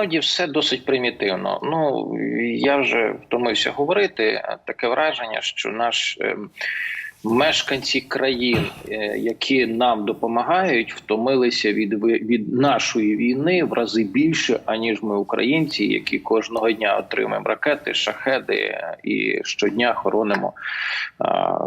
Насправді все досить примітивно. Ну я вже втомився говорити. Таке враження, що наш ем, мешканці країн, е, які нам допомагають, втомилися від від нашої війни в рази більше, аніж ми, українці, які кожного дня отримуємо ракети, шахеди е, і щодня хоронимо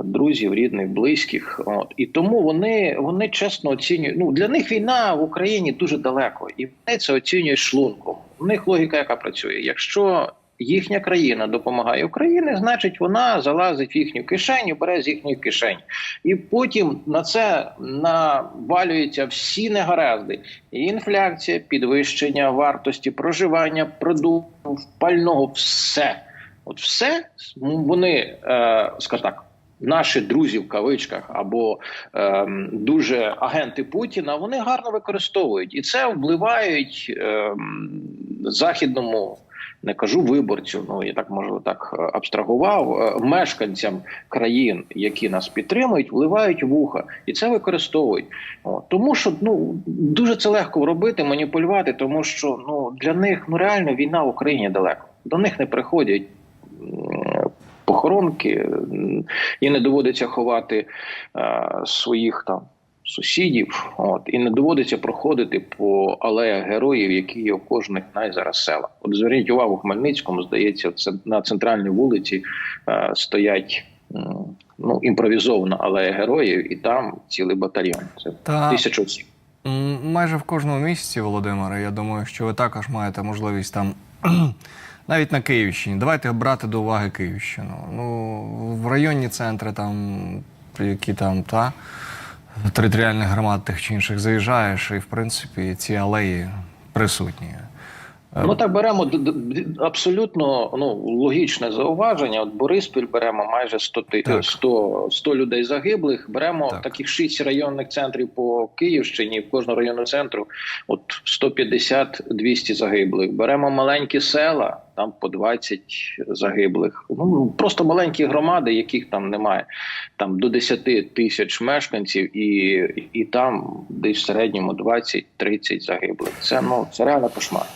друзів, рідних, близьких. От і тому вони, вони чесно оцінюють. Ну для них війна в Україні дуже далеко, і вони це оцінюють шлунком. У них логіка, яка працює. Якщо їхня країна допомагає Україні, значить вона залазить в їхню кишеню, бере з їхньої кишені, і потім на це навалюються всі негаразди: і інфляція, підвищення вартості проживання, продуктів, пального, все. От все вони, е, скажімо так, наші друзі в кавичках або ем, дуже агенти Путіна, вони гарно використовують і це впливають ем, західному. Не кажу виборцю, ну я так можу так е, абстрагував е, мешканцям країн, які нас підтримують, вливають вуха, і це використовують. О, тому що ну дуже це легко робити, маніпулювати, тому що ну для них ну реально війна в Україні далеко. До них не приходять похоронки, і не доводиться ховати е, своїх там. Сусідів, от і не доводиться проходити по алеях героїв, які є в кожних зараз села. От зверніть увагу, в Хмельницькому здається, це на центральній вулиці е, стоять ну імпровізована алея героїв, і там цілий батальйон. Це Та тисяча осіб. майже в кожному місті, Володимире, я думаю, що ви також маєте можливість там. Навіть на Київщині. Давайте брати до уваги Київщину. Ну, в районні центри, там, які там, та територіальних громад тих чи інших заїжджаєш, і в принципі ці алеї присутні. Ну так беремо абсолютно ну логічне зауваження. От Бориспіль беремо майже 100, ти- Так. 100, 100 людей загиблих. Беремо Так. таких 6 районних центрів по Київщині. В кожного районного центру от 150-200 загиблих. Беремо маленькі села, там по 20 загиблих. Ну просто маленькі громади, яких там немає. Там до 10 тисяч мешканців, і, і там десь в середньому 20-30 загиблих. Це ну це реально кошмар.